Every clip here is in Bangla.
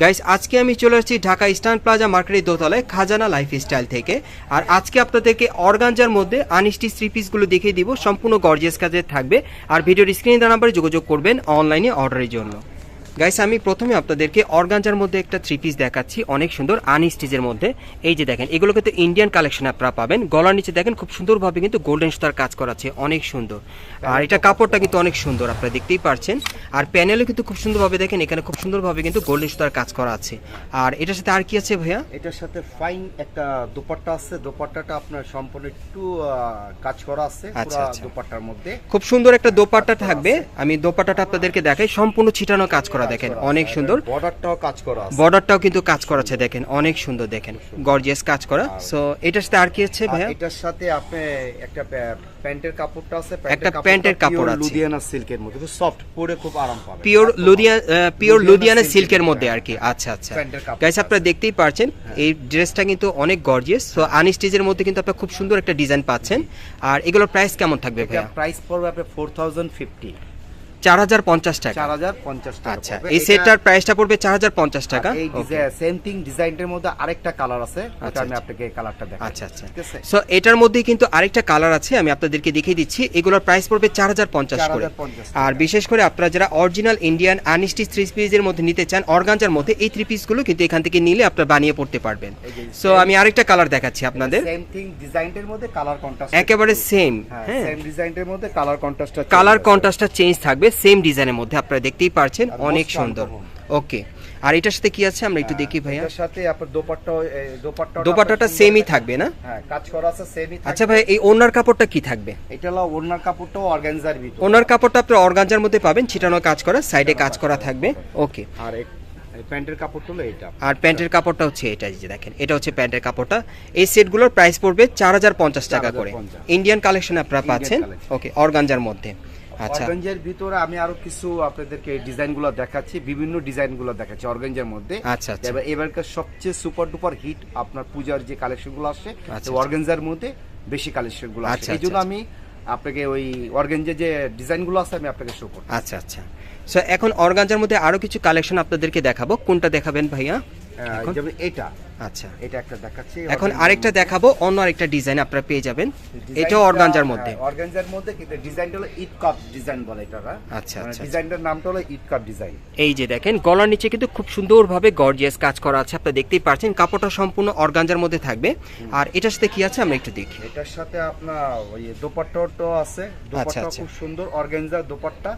গাইস আজকে আমি চলে আসছি ঢাকা ইস্টার্ন প্লাজা মার্কেটের দোতলায় খাজানা লাইফ স্টাইল থেকে। আর আজকে আপনাদেরকে অর্গানজার মধ্যে আনিস্টি থ্রি পিসগুলো দেখিয়ে দিব। সম্পূর্ণ গর্জিয়াস কাজে থাকবে। আর ভিডিওর স্ক্রিনে দেওয়া নাম্বারে যোগাযোগ করবেন অনলাইনে অর্ডারের জন্য। গাইস আমি প্রথমে আপনাদেরকে অর্গানজার মধ্যে একটা থ্রি পিস দেখাচ্ছি অনেক সুন্দর আনস্টিচের মধ্যে। এই যে দেখেন এগুলো কিন্তু ইন্ডিয়ান কালেকশন আপনারা পাবেন। গলার নিচে দেখেন খুব সুন্দরভাবে কিন্তু গোল্ডেন সুতার কাজ করা আছে অনেক সুন্দর। আর এটা কাপড়টা কিন্তু অনেক সুন্দর আপনারা দেখতেই পারছেন। আর প্যানেলও কিন্তু খুব সুন্দরভাবে দেখেন এখানে খুব সুন্দরভাবে কিন্তু গোল্ডেন সুতার কাজ করা আছে। আর এটার সাথে আর কি আছে ভাইয়া? এটার সাথে ফাইন একটা দোপাট্টা আছে। দোপাট্টাটা আপনার সম্পূর্ণ একটু কাজ করা আছে আচ্ছা, আচ্ছা। দোপাট্টার মধ্যে। খুব সুন্দর একটা দোপাট্টা থাকবে। আমি দোপাট্টাটা আপনাদেরকে দেখাই সম্পূর্ণ ছিটানো কাজ করা দেখেন অনেক সুন্দর। বর্ডারটাও কাজ করা বর্ডারটাও কিন্তু কাজ করা আছে দেখেন অনেক সুন্দর দেখেন। গর্জিয়াস কাজ করা। সো এটার সাথে আর কি আছে ভাইয়া? এটার সাথে আপনি একটা প্যান্টের কাপড়টা আছে একটা প্যান্টের কাপড় আছে। লুধিয়ানা সিল্কের মধ্যে। খুব সফট পরে খুব আরাম পাবে পিওর লুধিয়ান পিওর লুধিয়ানা সিল্কের মধ্যে। আর কি। আচ্ছা আচ্ছা। গাইস আপনারা দেখতেই পারছেন এই ড্রেসটা কিন্তু অনেক গর্জিয়াস সো আনস্টিচের মধ্যে কিন্তু আপনারা খুব সুন্দর একটা ডিজাইন পাচ্ছেন। আর এগুলোর প্রাইস কেমন থাকবে ভাইয়া? প্রাইস পড়বে আপনার ফোর থাউজেন্ড ফিফটি চার হাজার পঞ্চাশ টাকা। চার হাজার পঞ্চাশ টাকা আচ্ছা এই সেটটার প্রাইসটা পড়বে চার হাজার পঞ্চাশ টাকা? আর এই সেম থিং ডিজাইনের মধ্যে আরেকটা কালার আছে ওটা আমি। আপনাকে কালারটা দেখাই। আচ্ছা আচ্ছা। সো এটার মধ্যে কিন্তু আরেকটা কালার আছে আমি আপনাদেরকে দেখিয়ে দিচ্ছি। এগুলোর প্রাইস পড়বে চার হাজার পঞ্চাশ করে। আর বিশেষ করে আপনারা যারা অরিজিনাল ইন্ডিয়ান আনিস্টি থ্রি পিসের মধ্যে নিতে চান অর্গানজার মধ্যে এই থ্রি পিসগুলো কিন্তু এখান থেকে নিলে আপনারা বানিয়ে পড়তে পারবেন। সো আমি আরেকটা কালার দেখাচ্ছি আপনাদের। সেম থিং ডিজাইনের মধ্যে কালার কন্ট্রাস্ট একেবারে সেম হ্যাঁ সেম ডিজাইনের মধ্যে কালার কন্ট্রাস্টটা কালার কন্ট্রাস্টটা চেঞ্জ থাকবে। সেম ডিজাইনের মধ্যে আপনারা দেখতেই পারছেন অনেক সুন্দর। ওকে আর এটার সাথে কি আছে? আমরা একটু দেখি ভাইয়া। এটার সাথে আপনার দোপাট্টা দোপাট্টা দোপাট্টাটা সেমই থাকবে না? হ্যাঁ কাজ করা আছে সেমই থাকবে। আচ্ছা ভাই এই ওনার কাপড়টা কি থাকবে? এটা হলো ওড়নার কাপড়টাও অর্গানজার ভিতর। ওনার কাপড়টা আপনার অর্গানজার মধ্যে পাবেন ছিটানো কাজ করা সাইডে কাজ করা থাকবে। ওকে আর এই প্যান্টের কাপড়টা হলো এটা আর প্যান্টের কাপড়টা হচ্ছে এটা যে দেখেন এটা হচ্ছে প্যান্টের কাপড়টা। এই সেটগুলোর প্রাইস পড়বে চার হাজার পঞ্চাশ টাকা করে। ইন্ডিয়ান কালেকশন আপনারা পাচ্ছেন। ওকে অর্গানজার মধ্যে। অর্গানজার ভিতরে আমি আরও কিছু আপনাদেরকে ডিজাইনগুলো দেখাচ্ছি বিভিন্ন ডিজাইনগুলো দেখাচ্ছি অর্গানজার মধ্যে। আচ্ছা, আচ্ছা। এবার এবারকার সবচেয়ে সুপার ডুপার হিট আপনার পূজার যে কালেকশনগুলো আসে আচ্ছা, অর্গানজার মধ্যে বেশি কালেকশনগুলো আচ্ছা, আসে। এই জন্য আচ্ছা, আমি আপনাকে ওই অর্গানজার যে ডিজাইনগুলো আছে আমি আপনাকে শো করব আচ্ছা আচ্ছা। সো এখন অর্গানজার মধ্যে আরও কিছু কালেকশন আপনাদেরকে দেখাবো। কোনটা দেখাবেন ভাইয়া? যেমন এটা। আচ্ছা। এটা একটা দেখাচ্ছি এখন আরেকটা দেখাবো অন্য আরেকটা ডিজাইন আপনারা পেয়ে যাবেন। এটাও অর্গানজার মধ্যে হ্যাঁ, অর্গানজার মধ্যে কিন্তু ডিজাইনটা হলো ইট কাপ ডিজাইন বলে এটা আচ্ছা, আচ্ছা। ডিজাইনটার নামটা হলো ইট কাপ ডিজাইন এই যে দেখেন গলার নিচে কিন্তু খুব সুন্দরভাবে গর্জিয়াস কাজ করা আছে আপনারা দেখতেই পাচ্ছেন কাপড়টা সম্পূর্ণ অর্গানজার মধ্যে থাকবে। আর এটার সাথে কি আছে আমরা একটু দেখি। এটার সাথে আপনার ওই দোপাট্টাও আছে। দোপাট্টা আচ্ছা। খুব সুন্দর অর্গানজার দোপাট্টা।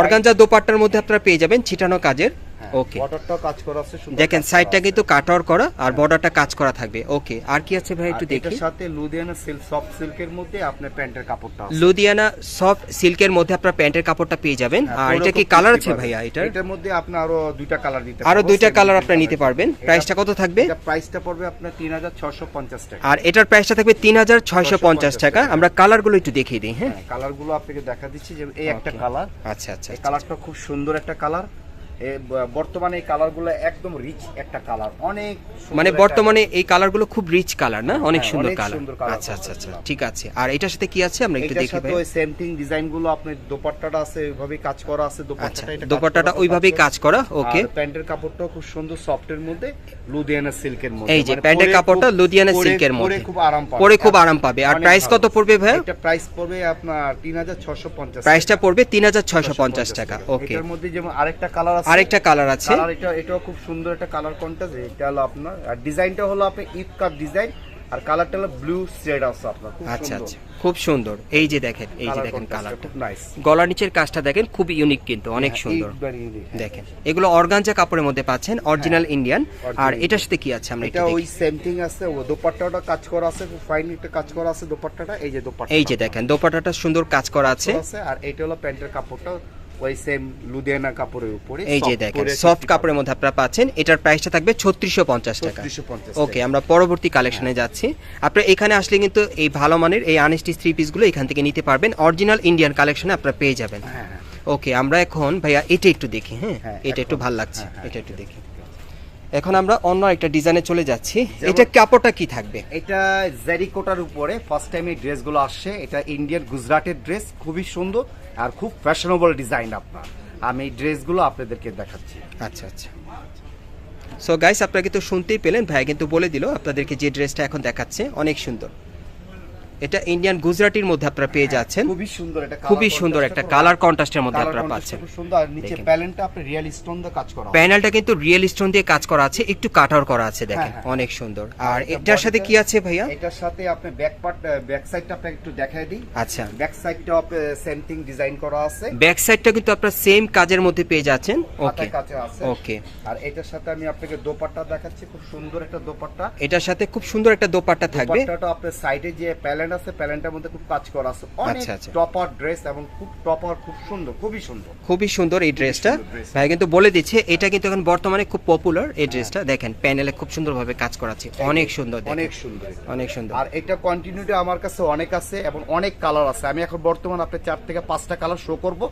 অর্গানজা দোপাট্টার মধ্যে আপনারা পেয়ে যাবেন ছিটানো কাজের। ওকে বর্ডারটাও কাজ করা আছে দেখেন সাইডটা। কিন্তু কাটার করা আর বর্ডারটা কাজ করা থাকবে। ওকে আর কি আছে ভাই একটু দেখি? সাথে লুধিয়ানা সিল্ক সফট সিল্কের মধ্যে আপনার প্যান্টের কাপড়টা লুধিয়ানা সফট সিল্কের মধ্যে আপনারা প্যান্টের কাপড়টা পেয়ে যাবেন। হ্যাঁ, আর এটা কি কালার আছে। ভাইয়া এটার? এটার মধ্যে আপনি আরও দুইটা কালার দিতে আরও দুইটা কালার আপনারা নিতে পারবেন। এটা- প্রাইসটা কত থাকবে? এটা প্রাইসটা পড়বে আপনার তিন হাজার ছশো পঞ্চাশ টাকা। আর এটার প্রাইসটা থাকবে তিন হাজার ছয়শো পঞ্চাশ টাকা। আমরা কালারগুলো একটু দেখিয়ে দিই হ্যাঁ? হ্যাঁ কালারগুলো আপনাকে দেখা দিচ্ছি যে এই একটা কালার আচ্ছা আচ্ছা কালারটা খুব সুন্দর একটা কালার বর্তমানে এই কালারগুলো একদম রিচ একটা কালার। অনেক মানে বর্তমানে এই কালারগুলো খুব রিচ কালার না? অনেক হ্যাঁ, সুন্দর কালার। আচ্ছা আচ্ছা আচ্ছা ঠিক আছে। আর এটার সাথে কি আছে? আমরা একটু দেখি ভাই। সেম থিং ডিজাইনগুলো আপনার দোপাট্টাটা আছে কাজ করা আছে আচ্ছা দোপাট্টাটা এটা দোপাট্টাটা ওইভাবেই কাজ করা? ওকে প্যান্টের কাপড়টাও খুব সুন্দর সফটের মধ্যে লুধিয়ানা সিল্কের মধ্যে। এই যে মানে প্যান্টের কাপড়টা লুধিয়ানা সিল্কের পরে খুব আরাম পাবে। পরে খুব আরাম পাবে। আর প্রাইস কত পড়বে ভাই? এটা প্রাইস পড়বে আপনার তিন হাজার ছশো পঞ্চাশ প্রাইসটা পড়বে তিন হাজার ছয়শো পঞ্চাশ টাকা। ওকে এটার মধ্যে যেমন আরেকটা কালার আছে। আরেকটা কালার আছে। কালার এটা এটাও খুব সুন্দর একটা কালার কোনটা যে এটা হলো আপনার আর ডিজাইনটা হলো আপনার ইফ কাপ ডিজাইন আর কালারটা হলো ব্লু শেড আছে আপনার খুব আচ্ছা সুন্দর। আচ্ছা খুব সুন্দর। এই যে দেখেন এই যে দেখেন কালারটা গলার নিচের কাজটা দেখেন খুব ইউনিক কিন্তু অনেক হ্যাঁ, সুন্দর। দেখেন দেখেন এগুলো অর্গানজা কাপড়ের মধ্যে পাচ্ছেন অরিজিনাল ইন্ডিয়ান আর এটার সাথে কি আছে? আমরা এটা ওই সেম থিং আছে ও দোপাট্টাটা কাজ করা আছে খুব ফাইন একটা কাজ করা আছে দোপাট্টাটা এই যে দোপাট্টা এই যে দেখেন দোপাট্টাটা সুন্দর কাজ করা আছে। আছে আর এটা হলো প্যান্টের কাপড়টা ওই সেম লুধিয়ানা কাপড়ের উপরে এই যে দেখেন সফট কাপড়ের মধ্যে আপনারা পাচ্ছেন এটার প্রাইসটা থাকবে ছত্রিশশো পঞ্চাশ টাকা। ওকে আমরা পরবর্তী কালেকশনে যাচ্ছি। আপনারা এখানে আসলে কিন্তু এই ভালো মানের এই আনস্টি থ্রি পিসগুলো এখান থেকে নিতে পারবেন। অরিজিনাল ইন্ডিয়ান কালেকশনে আপনারা পেয়ে যাবেন। হ্যাঁ হ্যাঁ। ওকে আমরা এখন ভাইয়া এটা একটু দেখি হ্যাঁ? হ্যাঁ, এটা একটু ভালো লাগছে হ্যাঁ, হ্যাঁ, এটা একটু দেখি। এখন আমরা অন্য একটা ডিজাইনে চলে যাচ্ছি। এটা কাপড়টা কি থাকবে? এটা জেরিকোটার উপরে ফার্স্ট টাইম এই ড্রেসগুলো আসছে। এটা ইন্ডিয়ার গুজরাটের ড্রেস খুবই সুন্দর আর খুব ফ্যাশনেবল ডিজাইন আপনার। আমি এই ড্রেসগুলো আপনাদেরকে দেখাচ্ছি। আচ্ছা আচ্ছা। সো গাইস আপনারা কিন্তু শুনতেই পেলেন ভাই কিন্তু বলে দিল আপনাদেরকে যে ড্রেসটা এখন দেখাচ্ছে অনেক সুন্দর। এটা ইন্ডিয়ান গুজরাটির মধ্যে আপনারা পেয়ে যাচ্ছেন। খুবই সুন্দর এটা খুবই সুন্দর একটা কালার কন্ট্রাস্টের মধ্যে আপনারা পাচ্ছেন। খুব সুন্দর। আর নিচে। প্যালেনটা আপনি রিয়েল স্টোন দিয়ে কাজ করা প্যানেলটা কিন্তু রিয়েল স্টোন দিয়ে কাজ করা আছে একটু কাটার করা আছে দেখেন হ্যাঁ, হ্যাঁ। অনেক সুন্দর। আর এটার সাথে কি আছে ভাইয়া? এটার সাথে আপনি ব্যাক পার্ট ব্যাক সাইডটা আপনাকে একটু দেখাই দিই। আচ্ছা। ব্যাক সাইডটা আপনি সেম থিং ডিজাইন করা আছে। ব্যাক সাইডটা কিন্তু আপনারা সেম কাজের মধ্যে পেয়ে যাচ্ছেন। ওকে কাছে আছে। ওকে আর এটার সাথে আমি আপনাকে দোপাট্টা দেখাচ্ছি খুব সুন্দর একটা দোপাট্টা। এটার সাথে খুব সুন্দর একটা দোপাট্টা থাকবে। দোপাট্টাটা আপনার সাইডে যে প্যালেন্ট আছে প্যালেন্টের মধ্যে খুব কাজ করা আছে। অনেক আচ্ছা, আচ্ছা। টপার ড্রেস এবং খুব টপার খুব সুন্দর খুবই সুন্দর। খুবই সুন্দর এই ড্রেসটা। ভাই কিন্তু বলে দিচ্ছে এটা কিন্তু এখন বর্তমানে খুব পপুলার এই ড্রেসটা। দেখেন প্যানেলে খুব সুন্দরভাবে কাজ করা আছে অনেক সুন্দর অনেক সুন্দর অনেক সুন্দর। আর এটা কন্টিনিউটি আমার কাছে অনেক আছে এবং অনেক কালার আছে। আমি এখন বর্তমান আপনার চার থেকে পাঁচটা কালার শো করব।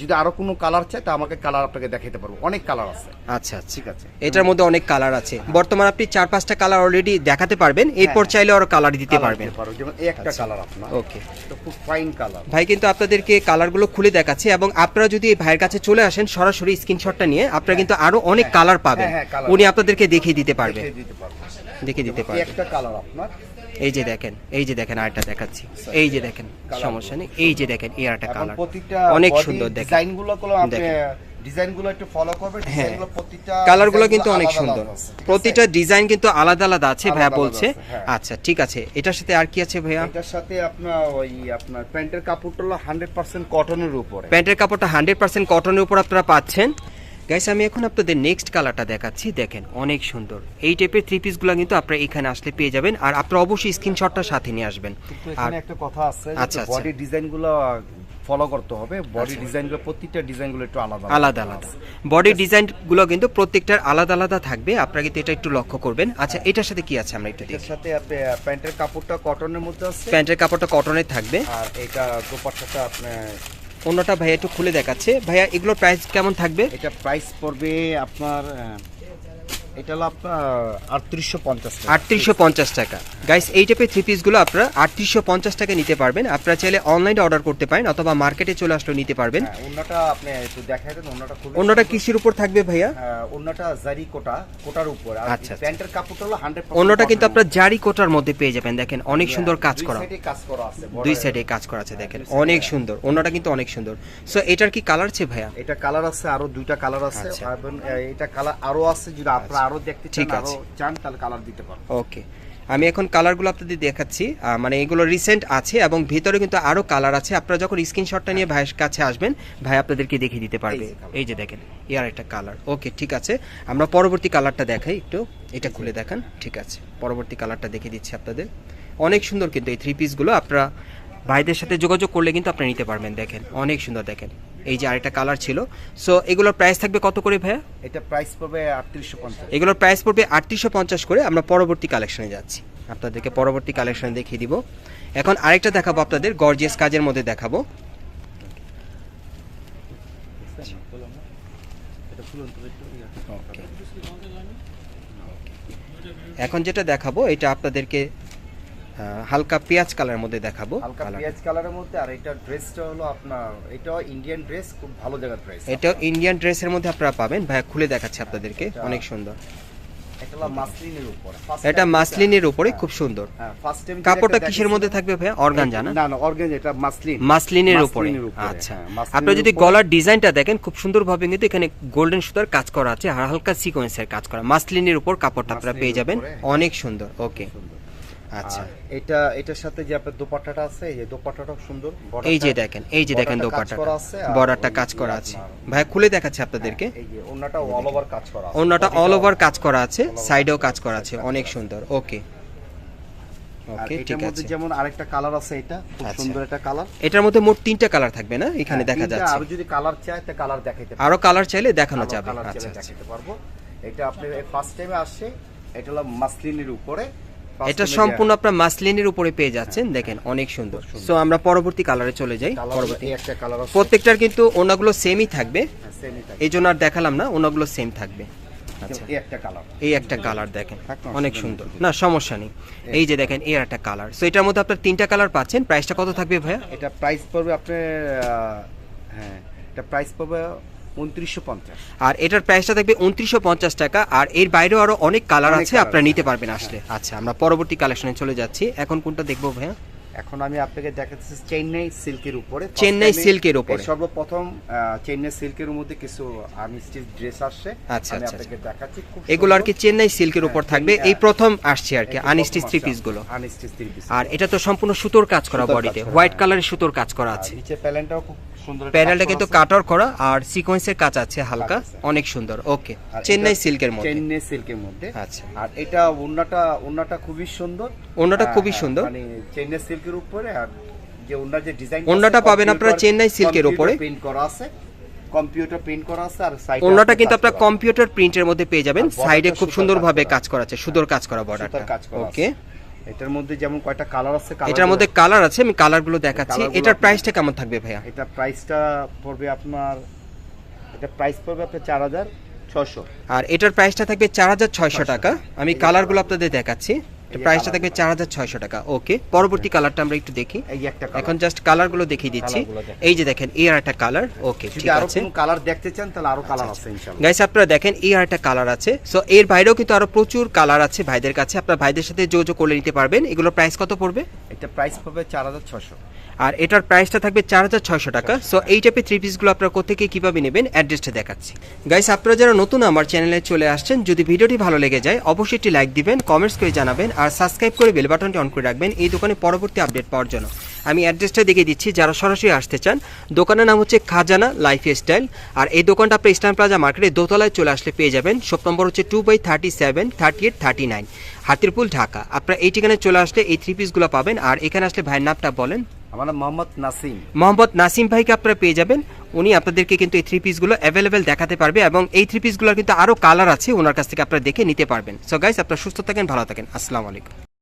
যদি আরও কোনো কালার চাই তা আমাকে কালার আপনাকে দেখাতে পারব। অনেক কালার আছে। আচ্ছা আচ্ছা ঠিক আছে। এটার মধ্যে অনেক কালার আছে। বর্তমানে আপনি চার পাঁচটা কালার অলরেডি দেখাতে পারবেন। এরপর হ্যাঁ। চাইলে আরও কালার দিতে পারবেন। যেমন এই একটা কালার আপনার। ওকে তো খুব ফাইন কালার ভাই কিন্তু আপনাদেরকে কালারগুলো খুলে দেখাচ্ছে এবং আপনারা যদি এই ভাইয়ের কাছে চলে আসেন সরাসরি স্ক্রিনশটটা নিয়ে আপনারা কিন্তু আরও অনেক কালার পাবেন। হ্যাঁ, হ্যাঁ, উনি আপনাদেরকে দেখিয়ে দিতে পারবে। দেখিয়ে দিতে পারব। দেখিয়ে দিতে এই পারবে। একটা কালার আপনার। এই যে দেখেন এই যে দেখেন আরেকটা দেখাচ্ছি। এই যে দেখেন সমস্যা নেই। এই যে দেখেন এই এখন কালার প্রতিটা অনেক সুন্দর দেখেন। আপনি। একটু ফলো হ্যাঁ। প্রতিটা কালারগুলো কিন্তু অনেক সুন্দর। প্রতিটা ডিজাইন কিন্তু আলাদা আলাদা আছে ভাইয়া বলছে। হ্যাঁ। আচ্ছা ঠিক আছে। এটার সাথে আর কি আছে ভাইয়া? এটার সাথে আপনার ওই আপনার প্যান্টের কাপড়টা হলো হান্ড্রেড পার্সেন্ট কটনের উপরে। প্যান্টের কাপড়টা হান্ড্রেড পার্সেন্ট কটনের উপর আপনারা পাচ্ছেন। গাইস আমি এখন আপনাদের নেক্সট কালারটা দেখাচ্ছি। দেখেন অনেক সুন্দর। এই টাইপের থ্রি পিসগুলো কিন্তু আপনারা এখানে আসলে পেয়ে যাবেন আর আপনারা অবশ্যই স্ক্রিনশটটা সাথে নিয়ে আসবেন। আর একটা কথা আছে আচ্ছা, আচ্ছা। বডি ডিজাইনগুলো ফলো করতে হবে। বডি ডিজাইনগুলো প্রত্যেকটা ডিজাইনগুলো একটু আলাদা আলাদা আলাদা বডি ডিজাইনগুলো কিন্তু প্রত্যেকটার আলাদা আলাদা থাকবে। আপনারা কিন্তু এটা একটু লক্ষ্য করবেন। আচ্ছা এটার সাথে কি আছে আমরা একটু এর দেখি? সাথে আপনি প্যান্টের কাপড়টা কটনের মধ্যে আছে। প্যান্টের কাপড়টা কটনের থাকবে। আর এটা দোপাট্টাটা আপনার অন্যটা ভাইয়া একটু খুলে দেখাচ্ছে। ভাইয়া এগুলোর প্রাইস কেমন থাকবে? এটা প্রাইস পড়বে আপনার এটা হলো আপনার আটত্রিশশো পঞ্চাশ আটত্রিশশো পঞ্চাশ টাকা। গাইস এই টাইপের থ্রি পিসগুলো আপনারা আটত্রিশশো পঞ্চাশ টাকা নিতে পারবেন। আপনারা চাইলে অনলাইনে অর্ডার করতে পারেন অথবা মার্কেটে চলে আসলেও নিতে পারবেন। হ্যাঁ, অন্যটা আপনি একটু দেখাই দেন অন্যটা খুবই অন্যটা। কিসের উপর থাকবে ভাইয়া? অন্যটা জারি কোটা কোটার উপর। আচ্ছা, আচ্ছা। প্যান্টের কাপড়টা হলো হান্ড্রেড অন্যটা কিন্তু আপনার জারি কোটার মধ্যে পেয়ে যাবেন। দেখেন অনেক সুন্দর কাজ করা। দুই সাইডে কাজ করা আছে দেখেন অনেক সুন্দর অন্যটা কিন্তু অনেক সুন্দর। সো এটার কি কালার আছে ভাইয়া? এটা কালার আছে আরও দুইটা কালার আছে আচ্ছা। এটা কালার আরও আছে যদি আপনারা আরও দেখতে চান আরও চান তাহলে কালার দিতে পারব। ওকে। আমি এখন কালারগুলো আপনাদের দেখাচ্ছি। মানে এগুলো রিসেন্ট আছে এবং ভিতরে কিন্তু আরও কালার আছে। আপনারা যখন স্ক্রিনশটটা নিয়ে ভাইয়ের কাছে আসবেন ভাই আপনাদেরকে দেখিয়ে দিতে পারবে। এই যে colour। এই যে দেখেন এর একটা কালার ওকে ঠিক আছে। আমরা পরবর্তী কালারটা দেখাই একটু। এটা খুলে দেখান। ঠিক আছে। পরবর্তী কালারটা দেখিয়ে দিচ্ছি আপনাদের। অনেক সুন্দর কিন্তু এই থ্রি পিসগুলো আপনারা ভাইদের সাথে যোগাযোগ করলে কিন্তু আপনারা নিতে পারবেন। দেখেন অনেক সুন্দর দেখেন। এই যে আরেকটা কালার ছিল। সো এগুলোর প্রাইস থাকবে কত করে ভাইয়া? এটা প্রাইস পড়বে আটত্রিশশো পঞ্চাশ। এগুলোর প্রাইস পড়বে আটত্রিশশো পঞ্চাশ করে। আমরা পরবর্তী কালেকশনে যাচ্ছি। আপনাদেরকে পরবর্তী কালেকশনে দেখিয়ে দিব। এখন আরেকটা দেখাবো আপনাদের গর্জিয়াস কাজের মধ্যে দেখাবো. এখন যেটা দেখাবো এটা আপনাদেরকে হালকা পেঁয়াজ কালারের মধ্যে দেখাবো। হালকা পেঁয়াজ কালারের মধ্যে আর এটা ড্রেসটা হলো আপনার এটা ইন্ডিয়ান ড্রেস খুব ভালো জায়গার ড্রেস এটা ইন্ডিয়ান ড্রেসের মধ্যে আপনারা পাবেন। ভাইয়া খুলে দেখাচ্ছে আপনাদেরকে। অনেক সুন্দর। এটা মাসলিনের উপর। হ্যাঁ, খুব সুন্দর। হ্যাঁ কাপড়টা কিসের মধ্যে থাকবে ভাইয়া? অর্গান জানা? না না এটা মাসলিন। মাসলিনের উপরে। আচ্ছা। হ্যাঁ, আপনারা যদি গলার ডিজাইনটা দেখেন খুব সুন্দরভাবে কিন্তু এখানে গোল্ডেন সুতার কাজ করা আছে আর হালকা সিকোয়েন্সের কাজ করা। মাসলিনের উপর কাপড়টা আপনারা পেয়ে যাবেন। অনেক সুন্দর ওকে। আচ্ছা। এটা এটার সাথে যে আপনার দোপাট্টাটা আছে এই যে দোপাট্টাটাও সুন্দর। এই যে দেখেন এই যে দেখেন বর্ডারটা কাজ করা আছে। ভাই খুলে দেখাচ্ছে আপনাদেরকে। এই যে ওন্নাটা অল ওভার কাজ করা আছে। অন্যটা অল ওভার কাজ করা আছে সাইডেও কাজ করা আছে। অনেক সুন্দর। ওকে। আর ওকে ঠিক আছে। যেমন আরেকটা কালার আছে এটা খুব আচ্ছা। সুন্দর একটা কালার। এটার মধ্যে মোট তিনটা কালার থাকবে না? এখানে দেখা যাচ্ছে। হ্যাঁ, আরও যদি কালার চাই তা কালার দেখাইতে আরও কালার চাইলে দেখানো যাবে। আচ্ছা আচ্ছা। পারব। এটা আপনি ফার্স্ট টাইমে আসছে এটা হলো মাসলিনের উপরে। এটা সম্পূর্ণ আপনার মাসলিনের উপরে পেয়ে যাচ্ছেন। দেখেন অনেক সুন্দর। সো আমরা পরবর্তী কালারে চলে যাই। পরবর্তী। একটা কালার আছে। প্রত্যেকটার কিন্তু ওনাগুলো সেমই থাকবে। হ্যাঁ, same ই থাকে। এই জন্য আর দেখালাম না ওনাগুলো সেম থাকবে। আচ্ছা। এই একটা কালার দেখেন। অনেক সুন্দর। না সমস্যা নেই। এই যে দেখেন এর একটা কালার সো এটার মধ্যে আপনার তিনটা কালার পাচ্ছেন। প্রাইসটা কত থাকবে ভাইয়া? এটা প্রাইস পড়বে আপনার হ্যাঁ এটা প্রাইস পড়বে উনত্রিশশো পঞ্চাশ। আর এটার প্রাইসটা থাকবে উনত্রিশশো পঞ্চাশ টাকা আর এর বাইরেও আরও অনেক কালার আছে আপনারা নিতে পারবেন আসলে। আচ্ছা আমরা পরবর্তী কালেকশনে চলে যাচ্ছি। এখন কোনটা দেখব ভাইয়া? এখন আমি আপনাকে দেখাচ্ছি চেন্নাই সিল্কের উপরে। চেন্নাই সিল্কের উপরে। সর্বপ্রথম চেন্নাই সিল্কের মধ্যে কিছু আর্মিস্টিচ ড্রেস আসছে। আচ্ছা, আমি আচ্ছা, আপনাকে দেখাচ্ছি এগুলো আর কি চেন্নাই সিল্কের উপর হ্যাঁ, থাকবে। এই প্রথম আসছে আর কি আনস্টিচ থ্রি পিসগুলো। আনস্টিচ থ্রি পিস আর এটা তো সম্পূর্ণ সুতোর কাজ করা বডিতে হোয়াইট হ্যাঁ। কালারের সুতোর কাজ করা আছে। নিচে প্যালেনটাও খুব প্যানেলটা কিন্তু করা কাটার করা আর সিকোয়েন্সের কাজ আছে হালকা অনেক সুন্দর। ওকে চেন্নাই সিল্কের মধ্যে। চেন্নাই সিল্কের মধ্যে। আচ্ছা। আর এটা ওন্নাটা ওন্নাটা খুবই সুন্দর। ওড়নাটা হ্যাঁ, খুবই হ্যাঁ, সুন্দর। মানে চেন্নাই সিল্কের উপরে আর যে ওন্নার যে ডিজাইন ওড়নাটা পাবেন আপনারা চেন্নাই সিল্কের উপরে। প্রিন্ট করা আছে। কম্পিউটার প্রিন্ট করা আছে আর সাইডে ওড়নাটা কিন্তু আপনার কম্পিউটার প্রিন্টের মধ্যে পেয়ে যাবেন। সাইডে খুব সুন্দরভাবে কাজ করা আছে সুন্দর কাজ করা বর্ডারটা ওকে এটার মধ্যে যেমন কয়টা কালার আছে এটার মধ্যে কালার আছে আমি কালারগুলো দেখাচ্ছি। এটার প্রাইসটা কেমন থাকবে ভাইয়া? এটা প্রাইসটা পড়বে আপনার এটা প্রাইস পড়বে আপনার চার হাজার ছশো আর এটার প্রাইসটা থাকবে চার হাজার ছয়শো টাকা। আমি কালারগুলো আপনাদের দেখাচ্ছি। প্রাইসটা থাকবে চার হাজার ছয়শো টাকা। ওকে পরবর্তী কালারটা আমরা একটু দেখি। এই এখন জাস্ট কালারগুলো দেখিয়ে দিচ্ছি। এই যে দেখেন এই আর একটা কালার ওকে ঠিক আছে। কালার দেখতে চান তাহলে আরও কালার আছে ইনশাআল্লাহ। গাইস আপনারা দেখেন এই আর একটা কালার আছে। সো এর বাইরেও কিন্তু আরও প্রচুর কালার আছে ভাইদের কাছে। আপনার ভাইদের সাথে যোগাযোগ করে নিতে পারবেন। এগুলোর প্রাইস কত পড়বে? এটা প্রাইস পড়বে চার হাজার ছশো আর এটার প্রাইসটা থাকবে চার হাজার ছয়শো টাকা। সো এই টাইপের থ্রি পিসগুলো আপনারা কোথেকে কীভাবে নেবেন অ্যাড্রেসটা দেখাচ্ছি। গাইস আপনারা যারা নতুন আমার চ্যানেলে চলে আসছেন, যদি ভিডিওটি ভালো লেগে যায়, অবশ্যই একটি লাইক দিবেন কমেন্টস করে জানাবেন, আর সাবস্ক্রাইব করে বেল বাটনটি অন করে রাখবেন এই দোকানে পরবর্তী আপডেট পাওয়ার জন্য। আমি অ্যাড্রেসটা দেখিয়ে দিচ্ছি, যারা সরাসরি আসতে চান, দোকানের নাম হচ্ছে খাজানা লাইফ স্টাইল আর এই দোকানটা আপনি ইস্টার্ন প্লাজা মার্কেটে দোতলায় চলে আসলে পেয়ে যাবেন শপ নম্বর হচ্ছে two by thirty seven thirty eight thirty nine Hatirpool, Dhaka. আপনারা এই ঠিকানায় চলে আসলে এই থ্রি পিসগুলো পাবেন, আর এখানে আসলে ভাইয়ের নামটা বলেন। আমার নাম মোহাম্মদ নাসিম। মোহাম্মদ নাসিম ভাইকে আপনারা পেয়ে যাবেন। উনি আপনাদেরকে কিন্তু এই থ্রি পিসগুলো অ্যাভেলেবেল দেখাতে পারবে এবং এই থ্রি পিসগুলোর কিন্তু আরও কালার আছে, ওনার কাছ থেকে আপনারা দেখে নিতে পারবেন। সো গাইস আপনারা সুস্থ থাকেন, ভালো থাকেন। আসসালামু আলাইকুম।